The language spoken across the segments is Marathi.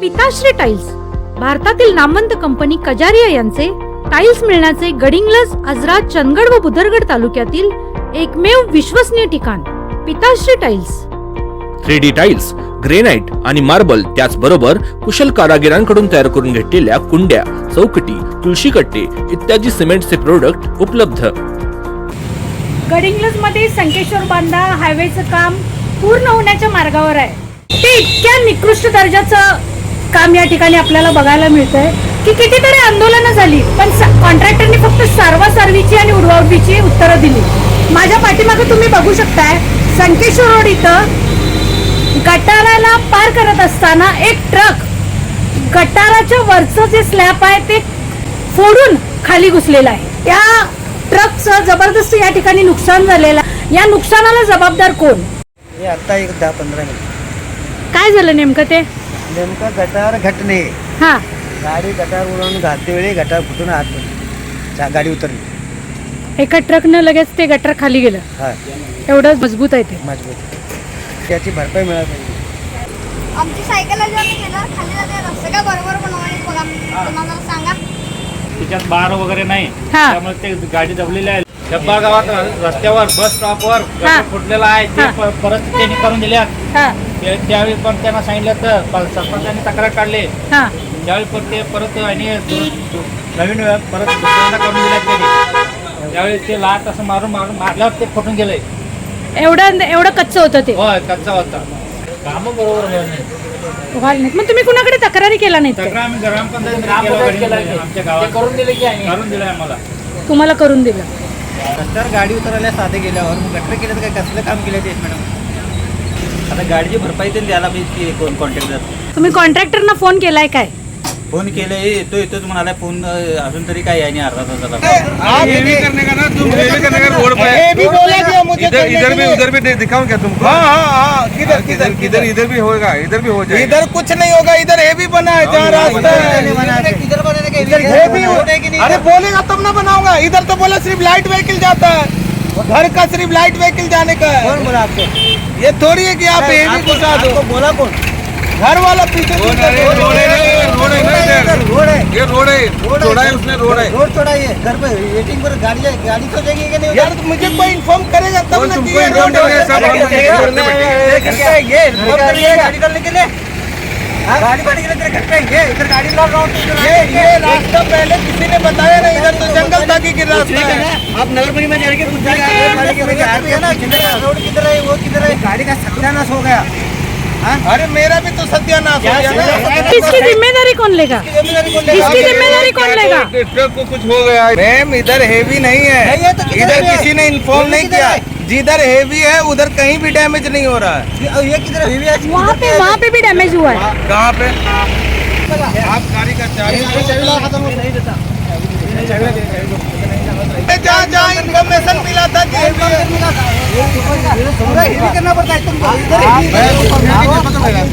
पिताश्री टाइल्स भारतातील नामवंत कंपनी कजारिया यांचे टाइल्स मिळण्याचे गडिंग्लज आजरा चंदगड व बुदरगड तालुक्यातील एकमेव विश्वसनीय ठिकाण Pitashree tiles three D tiles granite आणि मार्बल त्याचबरोबर कुशल कारागिरांकडून तयार करून घेतलेल्या कुंड्या चौकटी तुळशी कट्टे इत्यादी सिमेंटचे प्रोडक्ट उपलब्ध. गडिंग्लजमध्ये संकेश्वर बांधा हायवेचं काम पूर्ण होण्याच्या मार्गावर आहे. ते इतक्या निकृष्ट दर्जाचं काम या ठिकाणी आपल्याला बघायला मिळतंय की कितीतरी आंदोलनं झाली पण कॉन्ट्रॅक्टरनी फक्त सारवासारवीची आणि उडवाउडवीची उत्तरं दिली. माझ्या पाठीमागे तुम्ही बघू शकताय संकेश्वर रोड इथं गटाराला पार करत असताना एक ट्रक गटाराच्या वरचं जे स्लॅब आहे ते फोडून खाली घुसलेलं आहे. त्या ट्रकचं जबरदस्त या ठिकाणी नुकसान झालेलं. या नुकसानाला जबाबदार कोण? हे आता एक दहा पंधरा काय झालं नेमकं ते? नेमकं गटार घटने. हा. गाडी गटार उडवून घालते वेळी गटार फुटून आत पडली. चा- गाडी उतरली. एका ट्रकनं लगेच ते गटर खाली गेलं. हा. एवढं मजबूत आहे ते. मजबूत. त्याची भरपाई मिळाली. पाहिजे आमची सायकल जेव्हा मी गेलं खाली जाते रस्ते का बरोबर बनवले बघा. तुम्हाला सांगा. त्याच्यात बार वगैरे नाही. हा. त्यामुळे ते गाडी दबलेली आहे. डब्बा गावात रस्त्यावर बस स्टॉपवर हा. फुटलेला आहे. ते हा. प- परत त्यांनी करून दिल्या. हा. ते- त्यावेळी पण त्यांना सांगितलं तर प- सरपंचांनी तक्रार काढली. हा. त्यावेळी पण ते परत आणि दु- दु- नवीन परत दुसऱ्यांदा करून दिल्यात त्यांनी. त्यावेळी ते लाट असं मारून मारून मारल्यावर ते फुटून गेलंय एवढं एवढं कच्चं होतं ते? होय कच्चा होता. काम बरोबर होत नाही. व्हायला नाही मग तुम्ही कुणाकडे तक्रारी केला नाही तक्रार आम्ही ग्रामपंचायत आमच्या गावात. करून दिले की करून दिलंय आम्हाला. तुम्हाला करून दिलं. गटार गाडी उतरायला साधे गेल्यावर मग गटर केलं तर काय? कसलं काम केलं ते मॅडम? आता गाडीची भरपाई तरी द्यायला पाहिजे कोण कॉन्ट्रॅक्टर तुम्ही कॉन्ट्रॅक्टरना फोन केलाय काय? फ़ोन केलं येतो येतोच म्हणाला फ़ोन अजून तरी काय आहे नाही अर्धा आप करने का ना तुम हेवी करने का रोड पे हे भी बोला कि मुझे इधर इधर भी उधर भी दिखाऊँ क्या तुमको. हाँ हाँ हाँ किधर किधर किधर? इधर भी होगा इधर भी हो जाएगा. इधर कुछ नहीं होगा इधर ये भी बना है जहाँ रास्ता है। किधर बनाने का इधर ये भी अरे बोलेगा तब ना बनाऊँगा? इधर तो बोला सिर्फ़ लाइट व्हीकल जाता है। घर का सिर्फ़ लाइट व्हीकल जाने का है। कौन बोला आपको? ये थोड़ी है कि आप ये भी घुसा दो। बोला कौन? घर वाला पीछे रोड है रोड है रोड है ना इधर रोड है ये रोड है छोड़ा रोड है रोड छोड़ा है घर पे वेटिंग पर गाड़ी गाड़ी तो जाएगी कि नहीं यार मुझे कोई इन्फॉर्म करेगा तब ना तुमको कि ये रोड हैं। ये है? ये गाड़ी डालने के लिए गाड़ी के लिए तेरे घर पे ये इधर गाड़ी रहा हूँ ये ये रास्ता पहले किसी ने बताया नहीं इधर तो जंगल था कि रास्ता है आप नगर परिषद में जाके रोड किधर है वो किधर है गाड़ी का सत्यानाश हो गया अरे मेरा भी तो सत्यानाश हो गया ना इसकी ज़िम्मेदारी कौन लेगा ज़िम्मेदारी इसकी ज़िम्मेदारी कौन लेगा ट्रक को कुछ हो गया मैम इधर हेवी नहीं है है तो इधर किसी ने इन्फॉर्म नहीं किया जिधर हेवी है उधर कहीं भी डैमेज नहीं हो रहा है ये किधर हेवी है वहाँ पे वहाँ पे भी डैमेज हुआ है कहाँ पे आप गाड़ी का चाबी जहाँ जहाँ इन्फॉर्मेशन मिला था है करना पड़ता है तुमको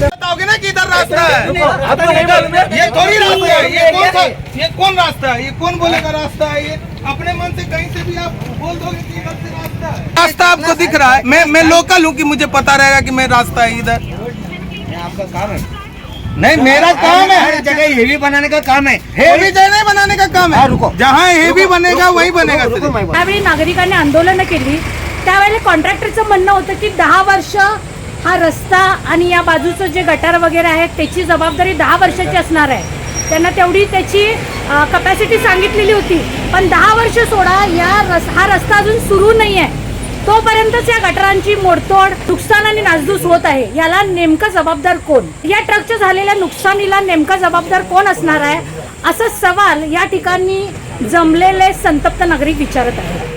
बताओगे ना कि इधर रास्ता है? ये थोड़ी रास्ता है। ये कौन सा ये कौन रास्ता है? ये कौन बोलेगा रास्ता है? ये अपने मन से कहीं से भी आप बोल दोगे कि इधर से रास्ता है। रास्ता आपको दिख रहा है। मैं मैं लोकल हूँ कि मुझे पता रहेगा कि मैं रास्ता है इधर। आपका काम है। नहीं मेरा काम है। हर जगह हेवी बनाने का काम है। हेवी जगह बनाने का काम है। रुको। जहाँ हेवी बनेगा वही बनेगा अभी। त्यावेळी नागरिकांनी आंदोलनं केली। त्यावेळेला कॉन्ट्रॅक्टरचं म्हणणं होतं की दहा वर्ष हा रस्ता आणि या बाजूचं जे गटार वगैरे आहे त्याची जबाबदारी दहा वर्षाची असणार आहे. त्यांना तेवढी त्याची कपॅसिटी सांगितलेली होती. पण दहा वर्ष सोडा या रस हा रस्ता अजून सुरू नाही आहे तोपर्यंतच या गटारांची मोडतोड नुकसान आणि नासधूस होत आहे. याला नेमकं जबाबदार कोण? या ट्रकच्या झालेल्या नुकसानीला नेमका जबाबदार कोण असणार आहे? असा सवाल या ठिकाणी जमलेले संतप्त नागरिक विचारत आहेत.